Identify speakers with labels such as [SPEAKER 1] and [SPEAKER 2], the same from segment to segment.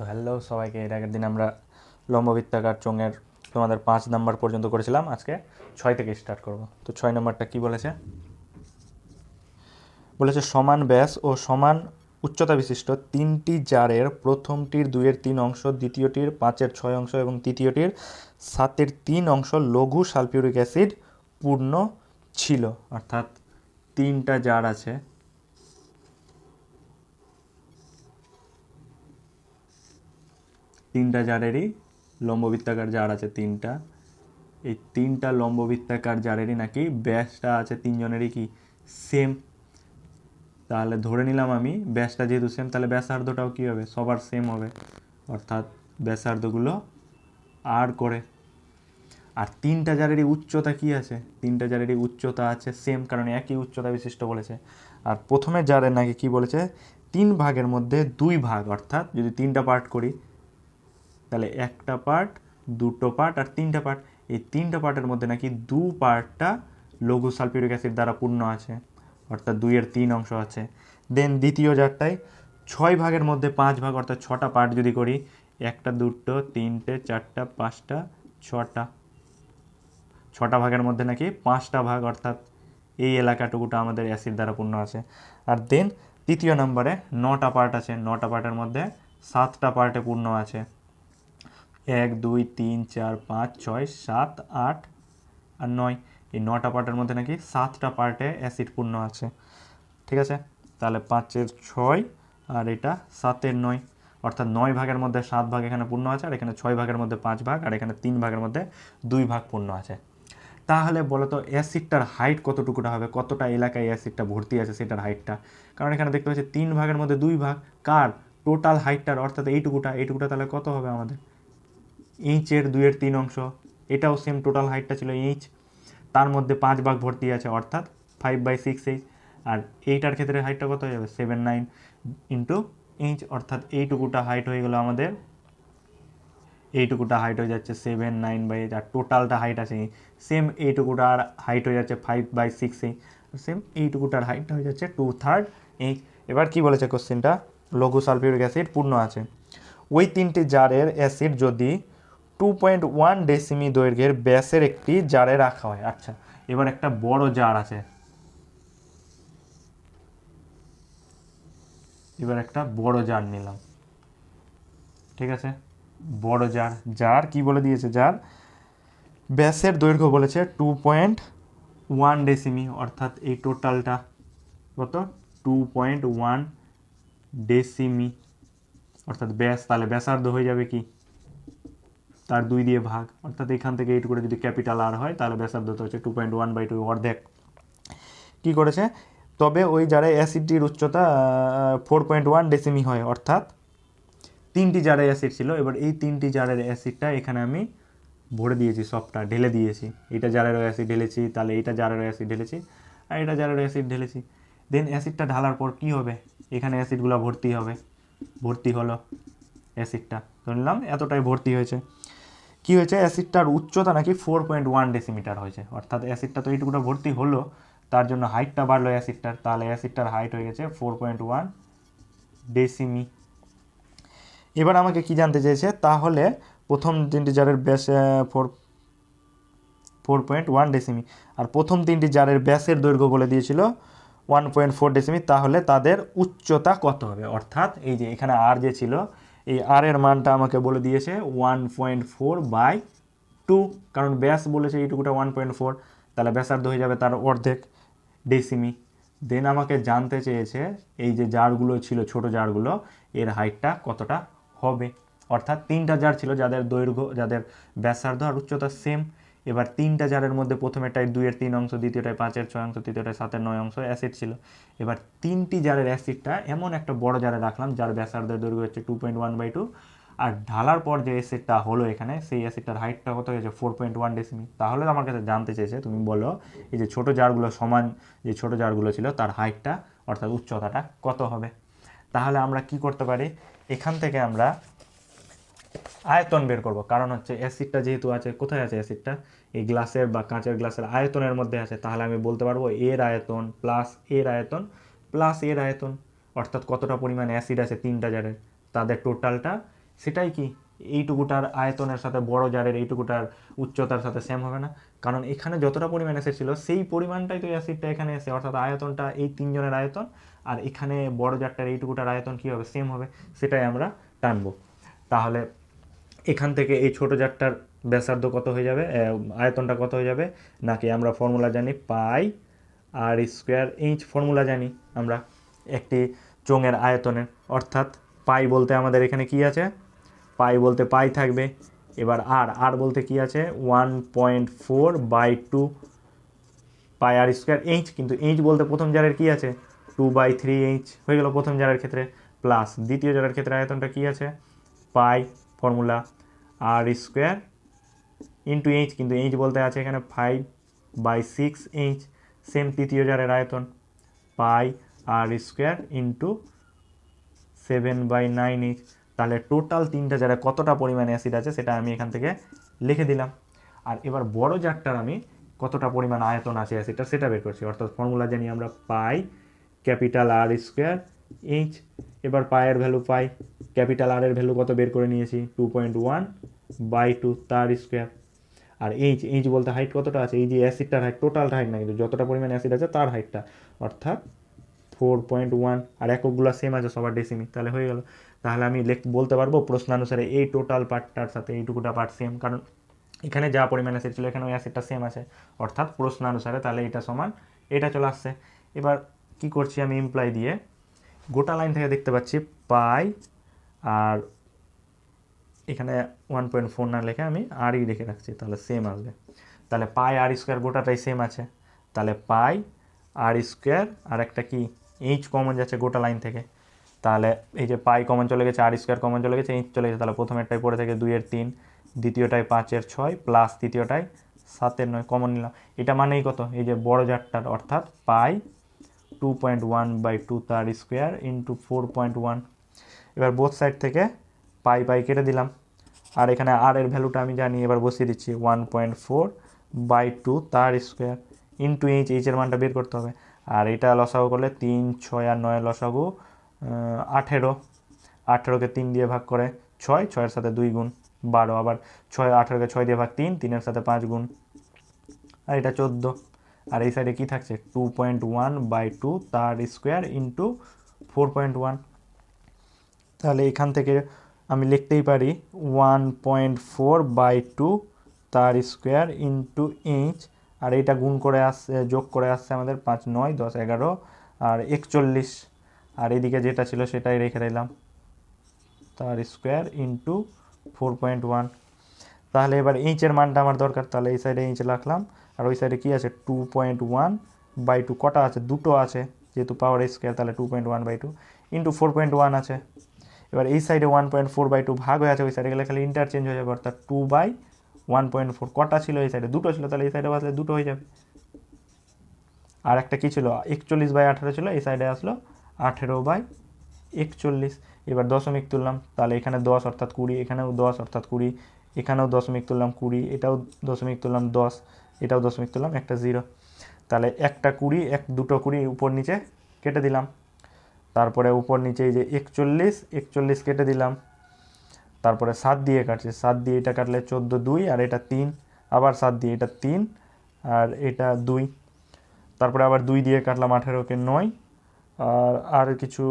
[SPEAKER 1] তো হ্যালো সবাইকে, এর আগের দিন আমরা লম্ববৃত্তাকার চোঙের তোমাদের পাঁচ নাম্বার পর্যন্ত করেছিলাম। আজকে ছয় থেকে স্টার্ট করব। তো ছয় নাম্বারটা কি বলেছে? বলেছে, সমান ব্যাস ও সমান উচ্চতা বিশিষ্ট তিনটি জারের প্রথমটির দুইয়ের তিন অংশ, দ্বিতীয়টির পাঁচের ছয় অংশ এবং তৃতীয়টির সাতের তিন অংশ লঘু সালফিউরিক অ্যাসিড পূর্ণ ছিল। অর্থাৎ তিনটা জার আছে। তিনটা জারেরই লম্ববৃত্তাকার জার আছে তিনটা। এই তিনটা লম্ববৃত্তাকার জারেরই নাকি ব্যাসটা আছে তিনজনেরই কি সেম তাহলে ধরে নিলাম আমি ব্যাসটা যেহেতু সেম তাহলে ব্যাসার্ধটাও কী হবে? সবার সেম হবে। অর্থাৎ ব্যাসার্ধগুলো আর করে। আর তিনটা জারেরই উচ্চতা কি আছে? তিনটা জারেরই উচ্চতা আছে সেম কারণ একই উচ্চতা বিশিষ্ট বলেছে। আর প্রথমে জারের নাকি কি বলেছে? তিন ভাগের মধ্যে দুই ভাগ, অর্থাৎ যদি তিনটা পার্ট করি তাহলে একটা পার্ট দুটো পার্ট আর তিনটা পার্ট এই তিনটা পার্টের মধ্যে নাকি দু পার্টটা লঘু সালফিউরিক অ্যাসিড দ্বারা পূর্ণ আছে, অর্থাৎ দুইয়ের তিন অংশ আছে। দেন দ্বিতীয় জারটায় ছয় ভাগের মধ্যে পাঁচ ভাগ, অর্থাৎ ছটা পার্ট যদি করি, একটা, দুটো, তিনটে, চারটা, পাঁচটা, ছটা। ছটা ভাগের মধ্যে নাকি পাঁচটা ভাগ, অর্থাৎ এই এলাকাটুকুটা আমাদের অ্যাসিড দ্বারা পূর্ণ আছে। আর দেন তৃতীয় নম্বরে নটা পার্ট আছে, নটা পার্টের মধ্যে সাতটা পার্টে পূর্ণ আছে। এক, দুই, তিন, চার, পাঁচ, ছয়, সাত, আট আর নয়। এই নটা পার্টের মধ্যে নাকি সাতটা পার্টে অ্যাসিড পূর্ণ আছে। ঠিক আছে? তাহলে পাঁচের ছয় আর এটা সাতের নয়। অর্থাৎ নয় ভাগের মধ্যে সাত ভাগ এখানে পূর্ণ আছে আর এখানে ছয় ভাগের মধ্যে পাঁচ ভাগ আর এখানে তিন ভাগের মধ্যে দুই ভাগ পূর্ণ আছে। তাহলে বলো তো অ্যাসিডটার হাইট কতটুকুটা হবে? কতটা এলাকায় অ্যাসিডটা ভর্তি আছে সেটার হাইটটা? কারণ এখানে দেখতে পাচ্ছি তিন ভাগের মধ্যে দুই ভাগ। কার? টোটাল হাইটটার। অর্থাৎ এইটুকুটা এইটুকুটা তাহলে কত হবে আমাদের? ইঞ্চের দুইয়ের তিন অংশ। এটাও সেম টোটাল হাইটটা ছিল ইঞ্চ তার মধ্যে পাঁচ ভাগ ভর্তি আছে, অর্থাৎ ফাইভ বাই সিক্স এইচ আর এইটার ক্ষেত্রে হাইটটা কত হয়ে যাবে? সেভেন নাইন ইন্টু ইঞ্চ অর্থাৎ এইটুকুটা হাইট হয়ে গেলো আমাদের। এইটুকুটা হাইট হয়ে যাচ্ছে সেভেন নাইন বাই এইট আর টোটালটা হাইট আছে সেম এইটুকুটার হাইট হয়ে যাচ্ছে five by six H same এইটুকুটার হাইটটা হয়ে যাচ্ছে টু থার্ড এইচ এবার কি বলেছে কোশ্চেনটা লঘু সালফিউরিক অ্যাসিড পূর্ণ আছে। ওই তিনটি জারের অ্যাসিড যদি টু পয়েন্ট ওয়ান ডেসিমি দৈর্ঘ্যের ব্যাসের একটি জারে রাখা হয়। আচ্ছা এবার একটা বড় জার আছে। এবার একটা বড় জার নিলাম। ঠিক আছে? বড় জার। জার কি বলে দিয়েছে? জার ব্যাসের দৈর্ঘ্য বলেছে টু পয়েন্ট ওয়ান ডেসিমি অর্থাৎ এই টোটালটা কত? টু পয়েন্ট ওয়ান ডেসিমি অর্থাৎ ব্যাস। তাহলে ব্যাসার্ধ হয়ে যাবে কি? তার দুই দিয়ে ভাগ। অর্থাৎ এখান থেকে এইটুকুটা যদি ক্যাপিটাল আর হয়, তাহলে ব্যাসার্ধতা হচ্ছে two point one by two অর্ধেক। কী করেছে? তবে ওই জারে অ্যাসিডটির উচ্চতা ফোর পয়েন্ট ওয়ান ডেসিমি হয়, অর্থাৎ তিনটি জারের অ্যাসিড ছিল, এবার এই তিনটি জারের অ্যাসিডটা এখানে আমি ভরে দিয়েছি, সবটা ঢেলে দিয়েছি। এটা জারের অ্যাসিড ঢেলেছি, তাহলে এইটা জারের অ্যাসিড ঢেলেছি, আর এটা জারের অ্যাসিড ঢেলেছি। দেন অ্যাসিডটা ঢালার পর কি হবে? এখানে অ্যাসিডগুলো ভর্তি হবে। ভর্তি হলো অ্যাসিডটা ধরে নিলাম এতটাই ভর্তি হয়েছে। কি হয়েছে? অ্যাসিডটার উচ্চতা নাকি ফোর পয়েন্ট ওয়ান ডেসিমিটার হয়েছে। অর্থাৎ অ্যাসিডটা তো এইটুকুটা ভর্তি হলো, তার জন্য হাইটটা বাড়লো অ্যাসিডটার। তাহলে অ্যাসিডটার হাইট হয়ে গেছে ফোর পয়েন্ট ওয়ান ডেসিমি এবার আমাকে কি জানতে চেয়েছে? তাহলে প্রথম তিনটি জারের ব্যাস four four point one decimetre আর প্রথম তিনটি জারের ব্যাসের দৈর্ঘ্য বলে দিয়েছিল ওয়ান পয়েন্ট ফোর ডেসিমি তাহলে তাদের উচ্চতা কত হবে? অর্থাৎ এই যে এখানে আর যে ছিল এই আর এর মানটা আমাকে বলে দিয়েছে one point four by two কারণ ব্যাস বলেছে এইটুকুটা ওয়ান পয়েন্ট ফোর তাহলে ব্যাসার্ধ হয়ে যাবে তার অর্ধেক ডেসিমি দেন আমাকে জানতে চেয়েছে এই যে জারগুলো ছিল, ছোট জারগুলো, এর হাইটটা কতটা হবে? অর্থাৎ তিনটা জার ছিল যাদের দৈর্ঘ্য, যাদের ব্যাসার্ধ আর উচ্চতা সেম এবার তিনটা জারের মধ্যে প্রথমেটায় দুইয়ের তিন অংশ, দ্বিতীয়টায় পাঁচের ছয় অংশ, তৃতীয়টায় সাতের নয় অংশ অ্যাসিড ছিল। এবার তিনটি জারের অ্যাসিডটা এমন একটা বড় জারে রাখলাম যার ব্যাসার্ধের দৈর্ঘ্য হচ্ছে two point one by two আর ঢালার পর যে অ্যাসিডটা হলো এখানে, সেই অ্যাসিডটার হাইটটা কত হয়েছে ফোর পয়েন্ট ওয়ান ডেসিমি তাহলে আমার কাছে জানতে চেয়েছে, তুমি বলো, এই যে ছোটো জারগুলো সমান যে ছোটো জারগুলো ছিল, তার হাইটটা অর্থাৎ উচ্চতাটা কত হবে? তাহলে আমরা কি করতে পারি? এখান থেকে আমরা আয়তন বের করব। কারণ হচ্ছে অ্যাসিডটা যেহেতু আছে, কোথায় আছে অ্যাসিডটা এই গ্লাসের বা কাঁচের গ্লাসের আয়তনের মধ্যে আছে। তাহলে আমি বলতে পারব এর আয়তন প্লাস এর আয়তন প্লাস এর আয়তন। অর্থাৎ কতটা পরিমাণ অ্যাসিড আছে তিনটা জারের? তাদের টোটালটা সেটাই কি? এইটুকুটার আয়তনের সাথে, বড় জারের এইটুকুটার উচ্চতার সাথে সেম হবে না। কারণ এখানে যতটা পরিমাণ এসেছিল সেই পরিমাণটাই তো অ্যাসিডটা এখানে এসে অর্থাৎ আয়তনটা এই তিনজনের আয়তন, আর এখানে বড় জারটার এইটুকুটার আয়তন কী হবে? সেম হবে। সেটাই আমরা টানবো। তাহলে এখান থেকে এই ছোট জারটার ব্যাসার্ধ কত হয়ে যাবে? আয়তনটা কত হয়ে যাবে? নাকি আমরা ফর্মুলা জানি pi r square inch formula জানি আমরা একটি চোঙের আয়তনের। অর্থাৎ পাই বলতে আমাদের এখানে কি আছে? পাই বলতে পাই থাকবে। এবার আর আর বলতে কি আছে? One point four by two pi r square inch কিন্তু ইঞ্চ বলতে প্রথম জারের কি আছে? টু বাই থ্রি ইঞ্চ হয়ে গেল প্রথম জারের ক্ষেত্রে। প্লাস দ্বিতীয় জারের ক্ষেত্রে আয়তনটা কি আছে? Pi formula r square into inch কিন্তু ইঞ্চ বলতে আছে এখানে five by six inch same তৃতীয় জারের আয়তন pi r square into seven by nine inch তাহলে টোটাল তিনটা জারে কতটা পরিমাণে অ্যাসিড আছে সেটা আমি এখান থেকে লিখে দিলাম। আর এবার বড় জারটার আমি কতটা পরিমাণ আয়তন আছে অ্যাসিডটা সেটা বের করছি। অর্থাৎ ফর্মুলা জানি আমরা pi capital r square inch এবার পায়ের ভ্যালু পাই ক্যাপিটাল আর এর ভ্যালু কত বের করে নিয়েছি? Two point one by two তার স্কোয়ার আর এইচ এইচ বলতে হাইট কতটা আছে? এই যে অ্যাসিডটার হাইট টোটাল হাইট না কিন্তু, যতটা পরিমাণ অ্যাসিড আছে তার হাইটটা অর্থাৎ ফোর পয়েন্ট ওয়ান আর এককগুলো সেম আছে, সবার ডেসিমি তাহলে হয়ে গেল। তাহলে আমি লেখ, বলতে পারব প্রশ্নানুসারে এই টোটাল পার্টটার সাথে এইটুকুটা পার্ট সেম কারণ এখানে যা পরিমাণ অ্যাসিড ছিল, এখানে ওই অ্যাসিডটা সেম আছে। অর্থাৎ প্রশ্নানুসারে তাহলে এটা সমান, এটা চলে আসছে। এবার কি করছি আমি ইমপ্লাই দিয়ে? গোটা লাইন থেকে দেখতে পাচ্ছি পাই আর এখানে ওয়ান পয়েন্ট ফোর না লিখে আমি আরই লিখে রাখছি, তাহলে সেম আসবে। তাহলে পাই আর স্কোয়ার গোটাটাই সেম আছে। তাহলে পাই আর স্কোয়ার আর একটা কি? এইচ কমন যাচ্ছে গোটা লাইন থেকে। তাহলে এই যে পাই কমন চলে গেছে আর স্কোয়ার কমন চলে গেছে এইচ চলে গেছে, তাহলে প্রথমেরটাই পড়ে থাকে দুইয়ের তিন দ্বিতীয়টায় পাঁচের ছয় প্লাস তৃতীয়টায় সাতের নয় কমন নিলাম। এটা মানেই কত? এই যে বড় জারটার অর্থাৎ pi two point one by two তার square into four point one এবার বোথ সাইড থেকে পাই পাই কেটে দিলাম। আর এখানে আর এর ভ্যালুটা আমি জানি, এবার বসিয়ে দিচ্ছি one point four by two তার স্কোয়ার ইন্টু এইচ এইচের মানটা বের করতে হবে। আর এটা লসাগু করলে তিন, ছয় আর নয় লসাগু আঠেরো। আঠেরোকে তিন দিয়ে ভাগ করে ছয়, ছয়ের সাথে দুই গুণ বারো। আবার ছয়, আঠেরোকে ছয় দিয়ে ভাগ তিন, তিনের সাথে পাঁচ গুণ। আর এটা চোদ্দ। আর এই সাইডে কী থাকছে? Two point one by two তার square into four point one তাহলে এখান থেকে আমি লিখতেই পারি one point four by two তার স্কোয়ার ইন্টু ইঞ্চ আর এইটা গুণ করে আসছে, যোগ করে আসছে আমাদের পাঁচ, নয়, দশ, এগারো আর একচল্লিশ। আর এদিকে যেটা ছিল সেটাই রেখে দিলাম। তার square into four point one তাহলে এবার ইঞ্চের মানটা আমার দরকার, তাহলে এই সাইডে ইঞ্চ রাখলাম। আর ওই সাইডে কী আছে? Two point one by two কটা আছে? দুটো আছে। যেহেতু পাওয়ার স্কোয়ার তাহলে two point one by two into four point one আছে। এবার এই সাইডে one point four by two ভাগ হয়ে আছে, ওই সাইডে গেলে খালি ইন্টারচেঞ্জ হয়ে যাবে, অর্থাৎ two by one point four কটা ছিল এই সাইডে দুটো ছিল, তাহলে এই সাইডে বসলে দুটো হয়ে যাবে। আর একটা কী ছিল? একচল্লিশ বাই আঠেরো ছিল, এই সাইডে আসলো আঠেরো বাই একচল্লিশ। এবার দশমিক তুললাম, তাহলে এখানে দশ অর্থাৎ কুড়ি, এখানেও দশ অর্থাৎ কুড়ি, এখানেও দশমিক তুললাম কুড়ি, এটাও দশমিক তুললাম দশ। এটাও দশমিক তুললাম, একটা জিরো তাহলে একটা কুড়ি, এক দুটো কুড়ি উপর নিচে কেটে দিলাম। তারপরে উপর নিচে এই যে একচল্লিশ একচল্লিশ কেটে দিলাম। তারপরে সাত দিয়ে কাটছে, সাত দিয়ে এটা কাটলে চোদ্দ দুই আর এটা তিন, আবার সাত দিয়ে এটা তিন আর এটা দুই। তারপরে আবার দুই দিয়ে কাটলাম আঠেরোকে নয় আর আর কিছু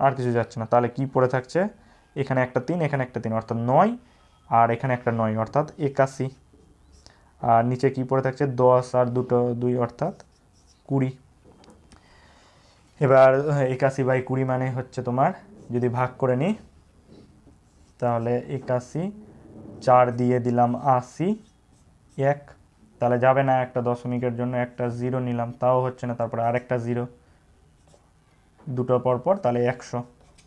[SPEAKER 1] আর কিছু যাচ্ছে না। তাহলে কি পড়ে থাকছে? এখানে একটা তিন, এখানে একটা তিন, অর্থাৎ নয়। আর এখানে একটা নয় অর্থাৎ একাশি। আর নিচে কি পড়ে থাকছে? দশ আর দুটো দুই অর্থাৎ কুড়ি। এবার একাশি বাই কুড়ি মানে হচ্ছে তোমার, যদি ভাগ করে নিই, তাহলে একাশি চার দিয়ে দিলাম আশি, এক। তাহলে যাবে না একটা দশমিকের জন্য, একটা জিরো নিলাম, তাও হচ্ছে না, তারপরে আরেকটা জিরো। দুটো পর পর তাহলে একশো,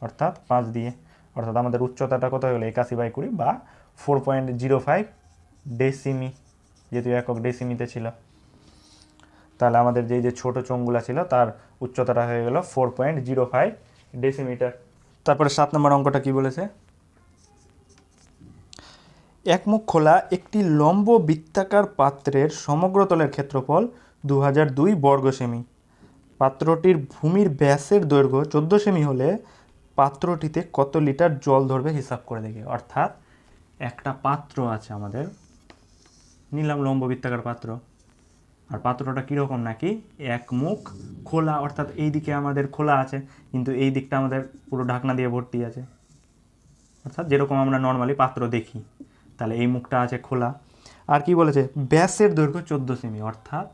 [SPEAKER 1] অর্থাৎ পাঁচ দিয়ে। অর্থাৎ আমাদের উচ্চতাটা কত হয়ে গেলো একাশি বাই কুড়ি বা ফোর পয়েন্ট জিরো ফাইভ ডেসিমি, যেহেতু একক ডেসিমিতে ছিল। তাহলে আমাদের যেই যে ছোট চোঙগুলো ছিল, তার উচ্চতাটা হয়ে গেল four point zero five decimetre. তারপরে সাত নম্বর অঙ্কটা কি বলেছে? একমুখ খোলা একটি লম্ব বৃত্তাকার পাত্রের সমগ্র তলের ক্ষেত্রফল দু হাজার দুই বর্গ সেমি। পাত্রটির ভূমির ব্যাসের দৈর্ঘ্য চোদ্দ সেমি হলে পাত্রটিতে কত লিটার জল ধরবে হিসাব করে দেখি। অর্থাৎ একটা পাত্র আছে আমাদের। নিলাম লম্ববৃত্তাকার পাত্র। আর পাত্রটা কীরকম নাকি? এক মুখ খোলা, অর্থাৎ এই দিকে আমাদের খোলা আছে, কিন্তু এই দিকটা আমাদের পুরো ঢাকনা দিয়ে ভর্তি আছে। অর্থাৎ যেরকম আমরা নর্মালি পাত্র দেখি, তাহলে এই মুখটা আছে খোলা। আর কি বলেছে? ব্যাসের দৈর্ঘ্য চোদ্দ সেমি, অর্থাৎ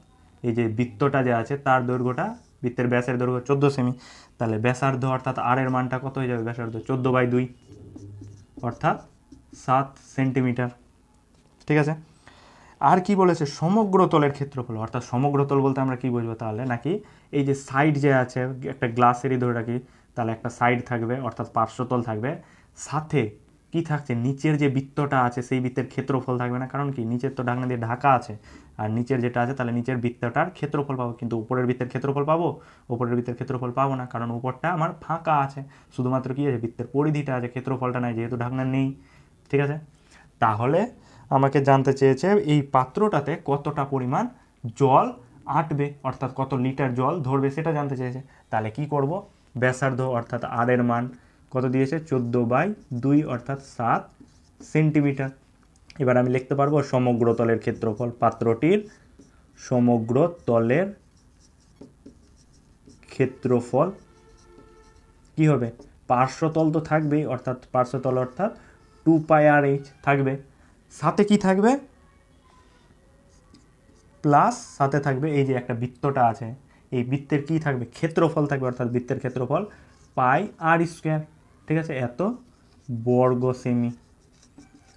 [SPEAKER 1] এই যে বৃত্তটা যে আছে, তার দৈর্ঘ্যটা, বৃত্তের ব্যাসের দৈর্ঘ্য চোদ্দ সেমি, তাহলে ব্যাসার্ধ, অর্থাৎ আর এর মানটা কত হয়ে যাবে? ব্যাসার্ধ চোদ্দ বাই দুই, অর্থাৎ সাত সেন্টিমিটার। ঠিক আছে? আর কি বলেছে? সমগ্র তলের ক্ষেত্রফল। অর্থাৎ সমগ্র তল বলতে আমরা কি বুঝব তাহলে? নাকি এই যে সাইড যে আছে, একটা গ্লাসেরই ধরে রাখি, তাহলে একটা সাইড থাকবে, অর্থাৎ পার্শ্বতল থাকবে। সাথে কি থাকছে? নিচের যে বৃত্তটা আছে, সেই বৃত্তের ক্ষেত্রফল থাকবে না। কারণ কি? নিচের তো ঢাকনা দিয়ে ঢাকা আছে। আর নিচের যেটা আছে, তাহলে নিচের বৃত্তটার ক্ষেত্রফল পাবো। কিন্তু উপরের বৃত্তের ক্ষেত্রফল পাবো? উপরের বৃত্তের ক্ষেত্রফল পাবো না। কারণ উপরটা আমার ফাঁকা আছে। শুধুমাত্র কি আছে? বৃত্তের পরিধিটা আছে, ক্ষেত্রফলটা নাই, যেহেতু ঢাকনা নেই। ঠিক আছে? তাহলে আমাকে জানতে চেয়েছে এই পাত্রটাতে কতটা পরিমাণ জল আটবে, অর্থাৎ কত লিটার জল ধরবে সেটা জানতে চেয়েছে। তাহলে কি করব? ব্যাসার্ধ, অর্থাৎ আর এর মান কত দিয়েছে? চোদ্দ বাই দুই, অর্থাৎ সাত সেন্টিমিটার। এবার আমি লিখতে পারব সমগ্র তলের ক্ষেত্রফল। পাত্রটির সমগ্র তলের ক্ষেত্রফল কি হবে? পার্শ্বতল তো থাকবেই, অর্থাৎ পার্শ্বতল, অর্থাৎ টু পাই আর এইচ থাকবে। সাথে কি থাকবে? প্লাস সাথে থাকবে এই যে একটা বৃত্তটা আছে, এই বৃত্তের কি থাকবে? ক্ষেত্রফল থাকবে, অর্থাৎ বৃত্তের ক্ষেত্রফল পাই আর স্কোয়ার। ঠিক আছে? এত বর্গ সেমি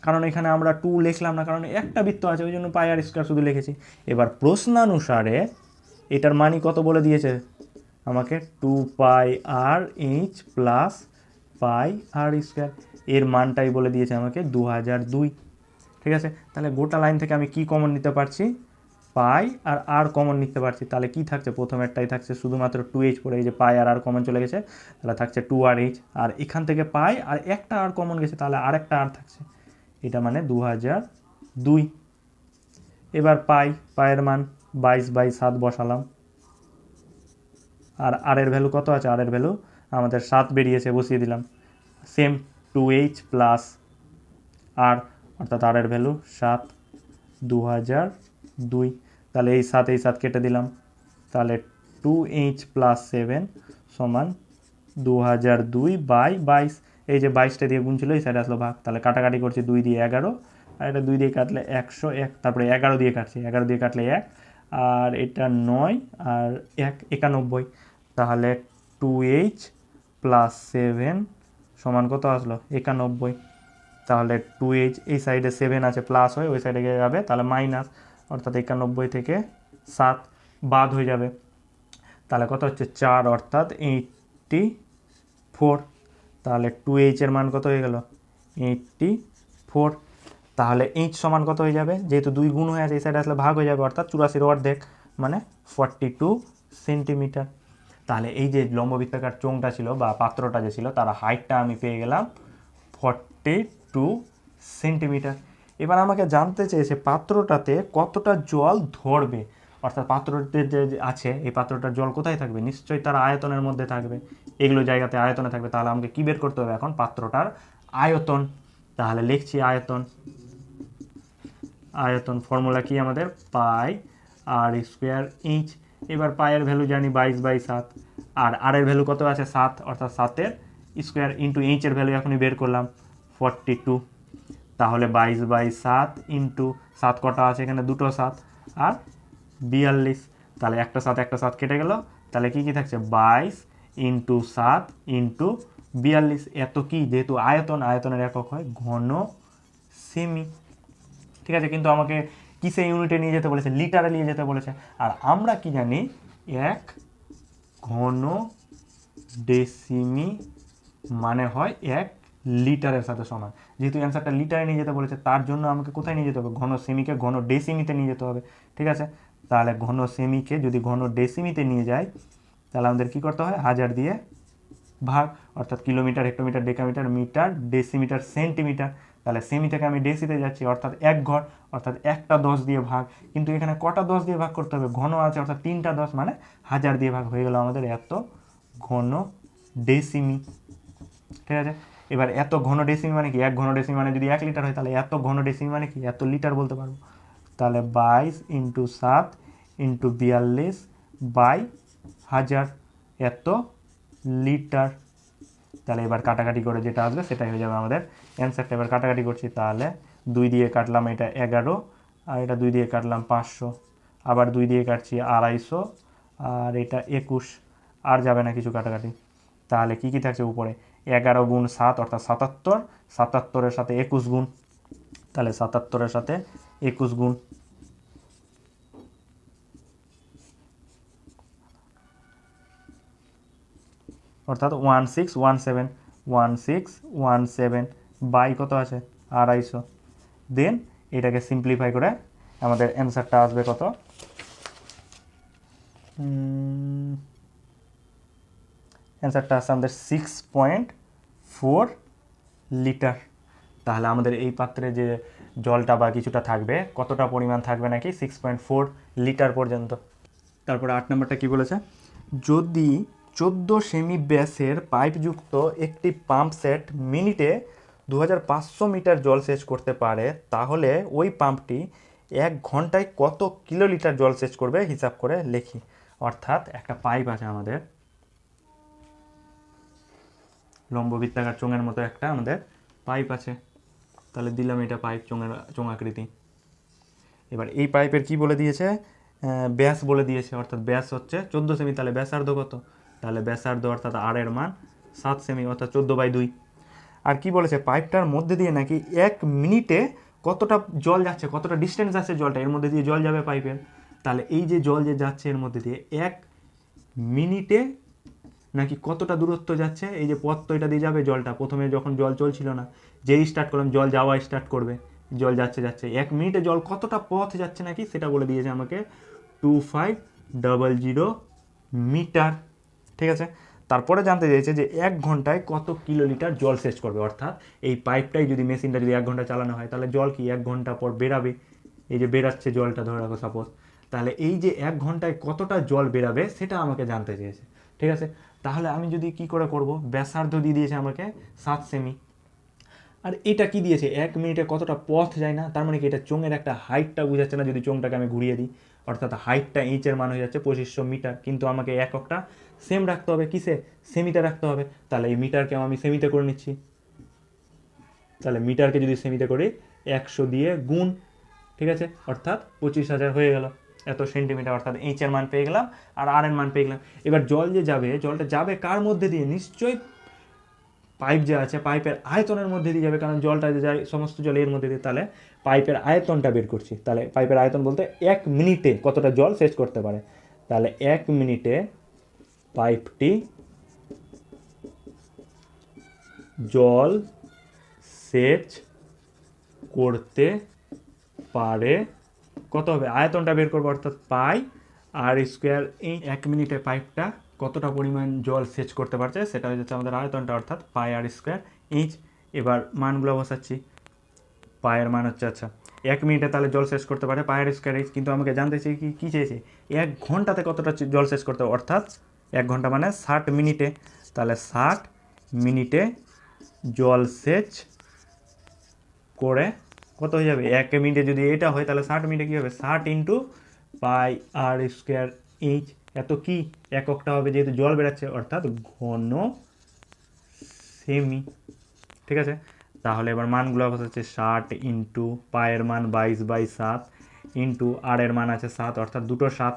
[SPEAKER 1] কারণ এখানে আমরা টু লিখলাম না, কারণ একটা বৃত্ত আছে, ওই জন্য পাই আর স্কোয়ার শুধু লিখেছি। এবার প্রশ্নানুসারে এটার মানই কত বলে দিয়েছে? আমাকে two pi r H plus pi r square এর মানটাই বলে দিয়েছে আমাকে দু হাজার দুই। ঠিক আছে? তাহলে গোটা লাইন থেকে আমি কি কমন নিতে পারছি? পাই আর আর কমন নিতে পারছি। তাহলে কি থাকছে? প্রথমেরটাই থাকছে শুধুমাত্র টু এইচ এই যে পাই আর আর কমন চলে গেছে। তাহলে থাকছে টু আর এইচ আর এখান থেকে পাই আর একটা আর কমন গেছে, তাহলে আর একটা আর থাকছে। এটা মানে দু দুই। এবার পাই পায়ের মান বাইশ বাই সাত বসালাম। আর আর এর ভ্যালু কত আছে? আর এর ভ্যালু আমাদের সাত বেরিয়েছে, বসিয়ে দিলাম। Same two H plus r অর্থাৎ আর এর ভ্যালু সাত দু হাজার দুই। তাহলে এই সাত এই সাত কেটে দিলাম। তাহলে টু এইচ প্লাস সেভেন সমান দু হাজার দুই বাই বাইশ। এই যে বাইশটা দিয়ে গুণ ছিল, এই সাইডে আসলো ভাগ। তাহলে কাটাকাটি করছি দুই দিয়ে এগারো, আর এটা দুই দিয়ে কাটলে একশো এক, তারপরে এগারো দিয়ে কাটছি, এগারো দিয়ে কাটলে এক, আর এটা নয়, আর এক একানব্বই। তাহলে টু এইচ প্লাস সেভেন সমান কত আসলো? একানব্বই। তাহলে টু এইচ এই সাইডে সেভেন আছে প্লাস হয়ে, ওই সাইডে গিয়ে যাবে, তাহলে মাইনাস অর্থাৎ একানব্বই থেকে সাত বাদ হয়ে যাবে। তাহলে কত হচ্ছে? চার, অর্থাৎ এইটটি ফোর তাহলে টু এইচের মান কত হয়ে গেল? এইটটি ফোর তাহলে এইচ সমান কত হয়ে যাবে? যেহেতু দুই গুণ হয়ে আছে, এই সাইডে আসলে ভাগ হয়ে যাবে, অর্থাৎ চুরাশির অর্ধেক মানে ফর্টি টু সেন্টিমিটার তাহলে এই যে লম্ববৃত্তাকার চোংটা ছিল বা পাত্রটা যে ছিল, তার হাইটটা আমি পেয়ে গেলাম ফর্টি টু সেন্টিমিটার এবার আমাকে জানতে চেয়েছে পাত্রটাতে কতটা জল ধরবে? অর্থাৎ পাত্রতে যে আছে, এই পাত্রটার জল কোথায় থাকবে? নিশ্চয়ই তার আয়তনের মধ্যে থাকবে। এগুলো জায়গাতে আয়তনে থাকবে। তাহলে আমাকে কী বের করতে হবে এখন? পাত্রটার আয়তন। তাহলে লিখছি আয়তন। আয়তন ফর্মুলা কি আমাদের? পাই আর স্কোয়ার ইঞ্চ এবার পায়ের ভ্যালু জানি বাইশ বাই সাত। আর আর এর ভ্যালু কত আছে? সাত, অর্থাৎ সাতের স্কোয়ার ইন্টু ইঞ্চের ভ্যালু এখনই বের করলাম, ফর্টি টু। তাহলে বাইশ বাই সাত ইন্টু সাত কটা আছে এখানে? দুটো সাত। আর বিয়াল্লিশ। তাহলে একটা সাত একটা সাত কেটে গেল। তাহলে কি কি থাকছে? বাইশ ইন্টু সাত ইন্টু বিয়াল্লিশ। এত কি? যেহেতু আয়তন, আয়তনের একক হয়, ঘন সেমি ঠিক আছে, কিন্তু আমাকে কিসে ইউনিটে নিয়ে যেতে বলেছে? লিটারে নিয়ে যেতে বলেছে। আর আমরা কি জানি? এক ঘন ডেসিমি মানে হয় এক লিটারের সাথে সমান। যেহেতু অ্যান্সারটা লিটারে নিয়ে যেতে বলেছে, তার জন্য আমাকে কোথায় নিয়ে যেতে হবে? ঘন সেমিকে ঘন ডেসিমিতে নিয়ে যেতে হবে। ঠিক আছে? তাহলে ঘন সেমিকে যদি ঘন ডেসিমিতে নিয়ে যায় তাহলে আমাদের কি করতে হয়? হাজার দিয়ে ভাগ। অর্থাৎ kilometre hectometre decametre metre decimetre centimetre তাহলে সেমি থেকে আমি ডেসিতে যাচ্ছি, অর্থাৎ এক ঘর, অর্থাৎ একটা দশ দিয়ে ভাগ। কিন্তু এখানে কটা দশ দিয়ে ভাগ করতে হবে? ঘন আছে, অর্থাৎ তিনটা দশ মানে হাজার দিয়ে ভাগ হয়ে গেল আমাদের এত ঘন ডেসিমি ঠিক আছে? এবার এত ঘন ডেসিমি মানে কি? এক ঘন ডেসিমি মানে যদি এক লিটার হয়, তাহলে এত ঘন ডেসিমি মানে কি? এত লিটার বলতে পারব। তাহলে বাইশ ইন্টু সাত ইন্টু বিয়াল্লিশ বাই হাজার। এত লিটার তাহলে এবার কাটাকাটি করে যেটা আসবে সেটাই হয়ে যাবে আমাদের অ্যান্সারটা এবার কাটাকাটি করছি তাহলে দুই দিয়ে কাটলাম এটা এগারো, আর এটা দুই দিয়ে কাটলাম পাঁচশো। আবার দুই দিয়ে কাটছি আড়াইশো, আর এটা একুশ। আর যাবে না কিছু কাটাকাটি। তাহলে কি কি থাকছে উপরে? এগারো গুণ সাত, অর্থাৎ সাতাত্তর। সাতাত্তরের সাথে একুশ গুণ। তাহলে সাতাত্তরের সাথে একুশ গুণ। অর্থাৎ one six, one seven, one six, one seven by কত আছে? আড়াইশো। দেন এটাকে সিম্পলিফাই করে আমাদের অ্যান্সারটা আসবে কত? অ্যান্সারটা আসছে আমাদের সিক্স পয়েন্ট ফোর লিটার তাহলে আমাদের এই পাত্রে যে জলটা বা কিছুটা থাকবে, কতটা পরিমাণ থাকবে নাকি? সিক্স পয়েন্ট ফোর লিটার পর্যন্ত। তারপরে আট নম্বরটা কি বলেছে? যদি চোদ্দ সেমি ব্যাসের পাইপযুক্ত একটি পাম্প সেট মিনিটে দু হাজার পাঁচশো মিটার জল সেচ করতে পারে, তাহলে ওই পাম্পটি এক ঘন্টায় কত কিলোলিটার জল সেচ করবে হিসাব করে লিখি। অর্থাৎ একটা পাইপ আছে আমাদের। লম্ব বৃত্তাকার চোঙের মতো একটা আমাদের পাইপ আছে। তাহলে দিলাম এটা পাইপ চোঙের চোঙাকৃতি এবার এই পাইপের কি বলে দিয়েছে? ব্যাস বলে দিয়েছে। অর্থাৎ ব্যাস হচ্ছে চোদ্দ সেমি, তাহলে ব্যাসার্ধ কত? তাহলে ব্যাসার্ধ অর্থাৎ আর এর মান সাত সেমি অর্থাৎ চোদ্দ বাই দুই। আর কি বলেছে, পাইপটার মধ্যে দিয়ে নাকি এক মিনিটে কতটা জল যাচ্ছে, কতটা ডিস্টেন্স যাচ্ছে জলটা, এর মধ্যে দিয়ে জল যাবে পাইপের? তাহলে এই যে জল যে যাচ্ছে এর মধ্যে দিয়ে এক মিনিটে নাকি কতটা দূরত্ব যাচ্ছে, এই যে পথ তো এটা দিয়ে যাবে জলটা। প্রথমে যখন জল চলছিল না, যেই স্টার্ট করলাম, জল যাওয়া স্টার্ট করবে, জল যাচ্ছে যাচ্ছে। এক মিনিটে জল কতটা পথ যাচ্ছে নাকি, সেটা বলে দিয়েছে আমাকে two five double zero metre ঠিক আছে? তারপরে জানতে চাইছে যে এক ঘন্টায় কত কিলোলিটার জল সেচ করবে? অর্থাৎ এই পাইপটাই যদি মেশিনটা যদি এক ঘণ্টা চালানো হয়, তাহলে জল কি এক ঘণ্টা পর বেরাবে? এই যে বেরাচ্ছে জলটা ধরে রাখো সাপোজ তাহলে এই যে এক ঘন্টায় কতটা জল বেরাবে সেটা আমাকে জানতে চেয়েছে ঠিক আছে? তাহলে আমি যদি কি করে করব? ব্যাসার্ধ দিয়ে দিয়েছে আমাকে সাত সেমি। আর এটা কি দিয়েছে? এক মিনিটে কতটা পথ যায় না? তার মানে কি এটা চোঙের একটা হাইটটা বোঝাচ্ছে না যদি চোঙটাকে আমি ঘুরিয়ে দিই। অর্থাৎ হাইটটা ইঞ্চের মান হয়ে যাচ্ছে পঁচিশশো মিটার। কিন্তু আমাকে এককটা সেম রাখতে হবে। কিসে? সেমিতে রাখতে হবে। তাহলে এই মিটারকেও আমি সেমিতে করে নিচ্ছি। তাহলে মিটারকে যদি সেমিতে করি, একশো দিয়ে গুণ, ঠিক আছে? অর্থাৎ পঁচিশ হাজার হয়ে গেল। এত সেন্টিমিটার, অর্থাৎ এইচের মান পেয়ে গেলাম আর আর এর মান পেয়ে গেলাম। এবার জল যে যাবে, জলটা যাবে কার মধ্যে দিয়ে? নিশ্চয়ই পাইপ যে আছে, পাইপের আয়তনের মধ্যে দিয়ে যাবে। কারণ জলটা যে যায়, সমস্ত জল এর মধ্যে দিয়ে। তাহলে পাইপের আয়তনটা বের করছি। তাহলে পাইপের আয়তন বলতে এক মিনিটে কতটা জল সেচ করতে পারে? তাহলে এক মিনিটে পাইপটি জল সেচ করতে পারে কত হবে? আয়তনটা বের করব অর্থাৎ পাই আর স্কোয়ার এই এক মিনিটে পাইপটা কতটা পরিমাণ জল সেচ করতে পারছে? সেটা হচ্ছে আমাদের আয়তনটা অর্থাৎ পাই আর স্কোয়ার ইঞ্চ। এবার মানগুলো বসাচ্ছি। পায়ের মান হচ্ছে আচ্ছা এক মিনিটে তাহলে জল শেষ করতে পারে, পায়ের স্কোয়ার কিন্তু আমাকে জানতে চাই কি, কী চেয়েছে এক ঘন্টাতে কতটা জল শেষ করতে হবে অর্থাৎ এক ঘণ্টা মানে ষাট মিনিটে। তাহলে ষাট মিনিটে জল সেচ করে কত হয়ে যাবে? এক মিনিটে যদি এটা হয়, তাহলে ষাট মিনিটে কী হবে? ষাট into pi r square inch এত কি এককটা হবে, যেহেতু জল বেরাচ্ছে অর্থাৎ ঘন সেমি ঠিক আছে? তাহলে এবার মানগুলো হচ্ছে ষাট ইন্টু পায়ের মান বাইশ বাই সাত ইন্টু আর এর মান আছে সাত, অর্থাৎ দুটো সাত।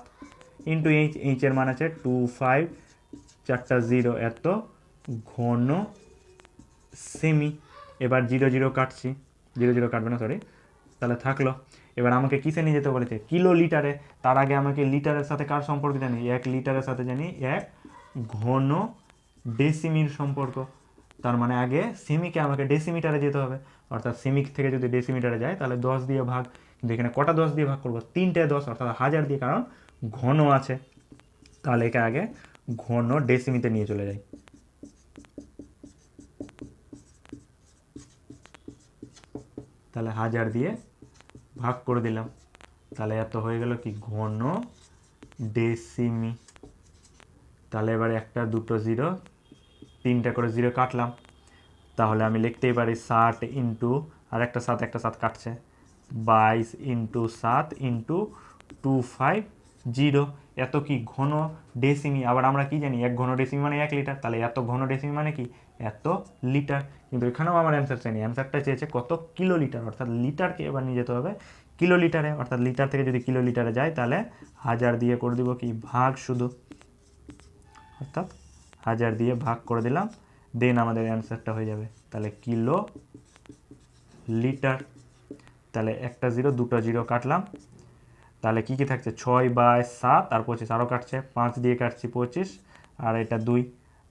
[SPEAKER 1] ইন্টু ইঞ্চ ইঞ্চের মান আছে টু ফাইভ, চারটা জিরো এত ঘন সেমি। এবার জিরো জিরো কাটছি। জিরো জিরো কাটবে না সরি তাহলে থাকল। এবার আমাকে কিসে নিয়ে যেতে বলেছে? কিলো লিটারে তার আগে আমাকে লিটারের সাথে কার সম্পর্ক জানি? এক লিটারের সাথে জানি এক ঘন ডেসিমির সম্পর্ক। তার মানে আগে সেমিকে আমাকে ডেসিমিটারে যেতে হবে। অর্থাৎ সেমিক থেকে যদি ডেসিমিটারে যায়, তাহলে দশ দিয়ে ভাগ, কিন্তু এখানে কটা দশ দিয়ে ভাগ করব? তিনটে দশ, অর্থাৎ হাজার দিয়ে, কারণ ঘন আছে। তাহলে একে আগে ঘন ডেসিমিতে নিয়ে চলে যাই। তাহলে হাজার দিয়ে ভাগ করে দিলাম। তাহলে এত হয়ে গেল কি? ঘন ডেসিমি তাহলে এবার একটা, দুটো, জিরো তিনটা করে জিরো কাটলাম। তাহলে আমি লিখতেই পারি ষাট ইন্টু, আর একটা সাত একটা সাত কাটছে। বাইশ ইন্টু সাত ইন্টু টু ফাইভ জিরো। এত কি ঘন ডেসিমি? আবার আমরা কি জানি, এক ঘন ডেসিমি মানে এক লিটার? তাহলে এত ঘন ডেসিমি মানে কি? এত লিটার। কিন্তু এখানেও আমার অ্যান্সার চাইনি অ্যান্সারটা চেয়েছে কত কিলো লিটার অর্থাৎ লিটারকে এবার নিয়ে যেতে হবে কিলো লিটারে অর্থাৎ লিটার থেকে যদি কিলো লিটারে যায়, তাহলে হাজার দিয়ে করে দিব কি? ভাগ শুধু। অর্থাৎ হাজার দিয়ে ভাগ করে দিলাম দেন আমাদের অ্যান্সারটা হয়ে যাবে। তাহলে কিলো লিটার, তাহলে একটা জিরো, দুটো জিরো কাটলাম। তাহলে কি কি থাকছে? ছয় বাই সাত, আর পঁচিশ আরও কাটছে। পাঁচ দিয়ে কাটছি পঁচিশ, আর এটা দুই,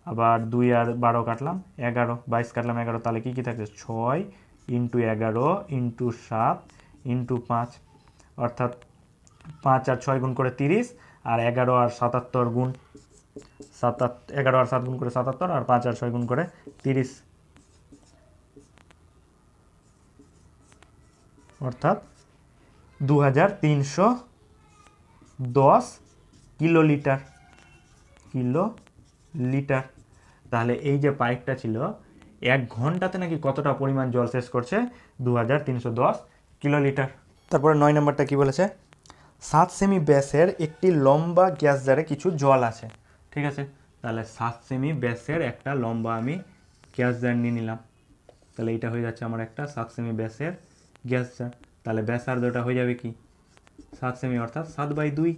[SPEAKER 1] আবার দুই আর বারো কাটলাম, এগারো, বাইশ কাটলাম, এগারো। তাহলে কি কি থাকছে? ছয় ইন্টু এগারো ইন্টু সাত ইন্টু পাঁচ, অর্থাৎ পাঁচ আর ছয় গুণ করে তিরিশ, আর এগারো আর সাতাত্তর গুণ সাতাত এগারো আর সাত গুণ করে সাতাত্তর আর পাঁচ আর ছয় গুণ করে তিরিশ। অর্থাৎ দু হাজার তিনশো দশ কিলো লিটার কিলো লিটার তাহলে এই যে পাইপটা ছিল, এক ঘন্টাতে নাকি কতটা পরিমাণ জল শেষ করছে? দু হাজার তিনশো দশ কিলো লিটার তারপরে নয় নম্বরটা কি বলেছে? সাত সেমি ব্যাসের একটি লম্বা গ্যাস জারে কিছু জল আছে। ঠিক আছে? তাহলে সাত সেমি ব্যাসের একটা লম্বা আমি গ্যাস জার নিয়ে নিলাম। তাহলে এটা হয়ে যাচ্ছে আমার একটা সাত সেমি ব্যাসের গ্যাস জার তাহলে ব্যাসার্ধটা হয়ে যাবে কি? সাত সেমি অর্থাৎ সাত বাই দুই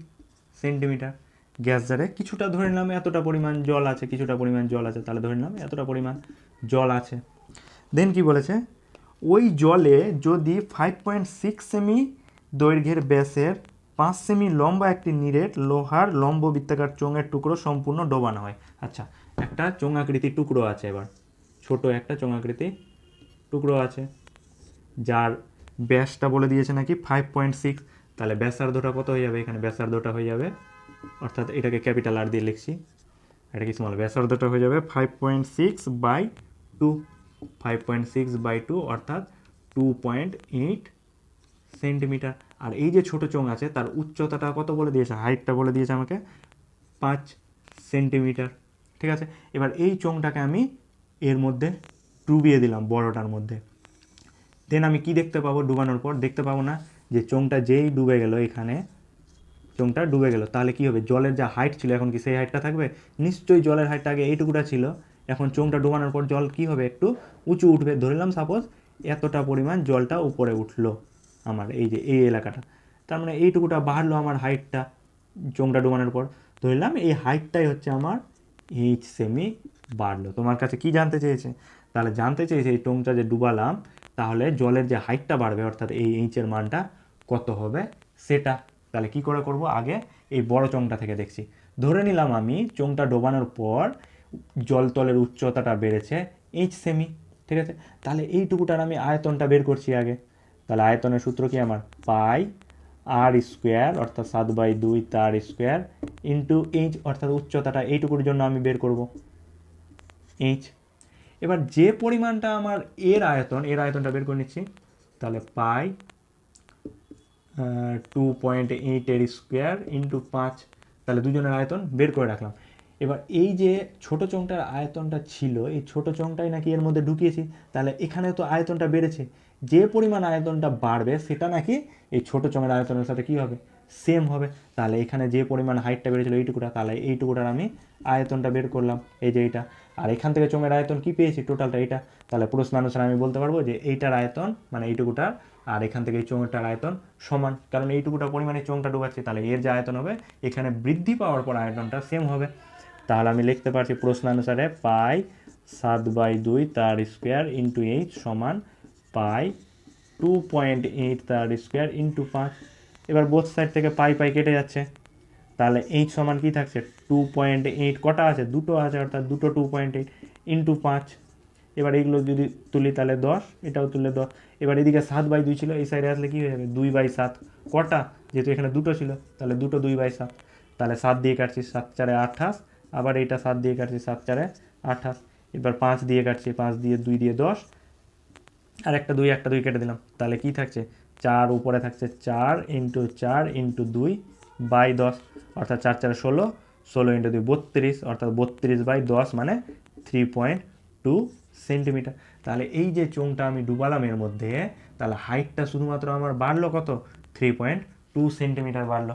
[SPEAKER 1] সেন্টিমিটার গ্যাস জারে কিছুটা ধরে নিলাম, এতটা পরিমাণ জল আছে, কিছুটা পরিমাণ জল আছে, তাহলে ধরে নিলাম এতটা পরিমাণ জল আছে। দেন কি বলেছে? ওই জলে যদি ফাইভ পয়েন্ট সিক্স সেমি দৈর্ঘ্যের ব্যাসের পাঁচ সেমি লম্বা একটি নিরেট লোহার লম্ব বৃত্তাকার চোঙের টুকরো সম্পূর্ণ ডোবানো হয়। আচ্ছা একটা চোঙাকৃতি টুকরো আছে এবার। ছোট একটা চোঙাকৃতি টুকরো আছে, যার ব্যাসটা বলে দিয়েছে নাকি ফাইভ পয়েন্ট সিক্স তাহলে ব্যাসার্ধটা কত হয়ে যাবে? এখানে ব্যাসার্ধটা হয়ে যাবে, অর্থাৎ এটাকে ক্যাপিটাল আর দিয়ে লিখছি। এটা কি স্মল ব্যাসার্ধটা হয়ে যাবে five point six by two five point six by two অর্থাৎ টু পয়েন্ট এইট সেন্টিমিটার আর এই যে ছোট চোঙ আছে, তার উচ্চতাটা কত বলে দিয়েছে? হাইটটা বলে দিয়েছে আমাকে পাঁচ সেন্টিমিটার ঠিক আছে? এবার এই চোঙটাকে আমি এর মধ্যে ডুবিয়ে দিলাম বড়টার মধ্যে। দেন আমি কি দেখতে পাবো ডুবানোর পর? দেখতে পাবো না যে চোঙটা যেই ডুবে গেল এখানে, চোঙটা ডুবে গেল। তাহলে কি হবে? জলের যা হাইট ছিল, এখন কি সেই হাইটটা থাকবে? নিশ্চয়ই জলের হাইটটা আগে এইটুকুটা ছিল। এখন চোঙটা ডুবানোর পর জল কি হবে? একটু উঁচু উঠবে। ধরলাম সাপোজ এতটা পরিমাণ জলটা উপরে উঠল। আমার এই যে, এই এলাকাটা। তার মানে এইটুকুটা বাড়লো আমার হাইটটা চোঙটা ডুবানোর পর। ধরলাম এই হাইটটাই হচ্ছে আমার এইচ সেমি বাড়লো। তোমার কাছে কি জানতে চেয়েছে? তাহলে জানতে চেয়েছে এই টোংটা যে ডুবালাম, তাহলে জলের যে হাইটটা বাড়বে, অর্থাৎ এই এইচের মানটা কত হবে সেটা। তাহলে কি করে করব? আগে এই বড় চোংটা থেকে দেখছি। ধরে নিলাম আমি চোংটা ডোবানোর পর জলতলের উচ্চতাটা বেড়েছে এইচ সেমি ঠিক আছে? তাহলে এইটুকুটার আমি আয়তনটা বের করছি আগে। তাহলে আয়তনের সূত্র কি আমার? পাই আর স্কোয়ার অর্থাৎ সাত বাই দুই তার স্কোয়ার ইন্টু এইচ অর্থাৎ উচ্চতাটা এইটুকুর জন্য আমি বের করব। এইচ এবার যে পরিমাণটা আমার এর আয়তন, এর আয়তনটা বের করে নিচ্ছি, তাহলে পাই টু পয়েন্ট এইটের স্কোয়ার ইন্টু পাঁচ, তাহলে দুজনের আয়তন বের করে রাখলাম। এবার এই যে ছোট চংটার আয়তনটা ছিল, এই ছোট চংটাই নাকি এর মধ্যে ঢুকিয়েছি, তাহলে এখানে তো আয়তনটা বেড়েছে। যে পরিমাণ আয়তনটা বাড়বে, সেটা নাকি এই ছোট চঙের আয়তনের সাথে কী হবে? সেম হবে। তাহলে এখানে যে পরিমাণ হাইটটা বেড়েছিল এইটুকুটা, তাহলে এইটুকুটার আমি আয়তনটা বের করলাম। এই যে এইটা। আর এখান থেকে চোঙের আয়তন কি পেয়েছি? টোটালটা এইটা। তাহলে প্রশ্ন অনুসারে আমি বলতে পারব যে এইটার আয়তন মানে এইটুকুটার, আর এখান থেকে এই চোঙটার আয়তন সমান। কারণ এইটুকুটা পরিমাণে চোঙটা ডুবাচ্ছি, তাহলে এর যে আয়তন হবে, এখানে বৃদ্ধি পাওয়ার পর আয়তনটা সেম হবে। তাহলে আমি লিখতে পারছি প্রশ্নানুসারে পাই সাত বাই দুই তার স্কোয়ার ইন্টু এইচ সমান পাই টু পয়েন্ট এইট তার স্কোয়ার ইন্টু পাঁচ এবার বোথ সাইড থেকে পাই পাই কেটে যাচ্ছে। তাহলে এইচ সমান কি থাকছে? টু পয়েন্ট এইট কটা আছে? দুটো আছে, অর্থাৎ দুটো টু পয়েন্ট এইট ইন্টু পাঁচ এবার এইগুলো যদি তুলি তাহলে দশ, এটাও তুললে দশ। এবার এদিকে সাত বাই দুই ছিল, এই সাইডে আসলে কী হয়ে যাবে? দুই বাই সাত। কটা? যেহেতু এখানে দুটো ছিল, তাহলে দুটো দুই বাই সাত। তাহলে সাত দিয়ে কাটছি, সাত চারে আঠাশ। আবার এইটা সাত দিয়ে কাটছি, সাত চারে আঠাশ। এবার পাঁচ দিয়ে কাটছি, পাঁচ দিয়ে দুই দিয়ে দশ। আর একটা দুই একটা দুই কেটে দিলাম। তাহলে কি থাকছে? চার উপরে থাকছে চার ইন্টু চার ইন্টু দুই বাই দশ, অর্থাৎ চার চার ষোলো ষোলো ইন্টু দুই বত্রিশ, অর্থাৎ বত্রিশ বাই দশ মানে থ্রি পয়েন্ট টু সেন্টিমিটার তাহলে এই যে চোঙটা আমি ডুবালাম এর মধ্যে, তাহলে হাইটটা শুধুমাত্র আমার বাড়লো কত? থ্রি পয়েন্ট টু সেন্টিমিটার বাড়লো।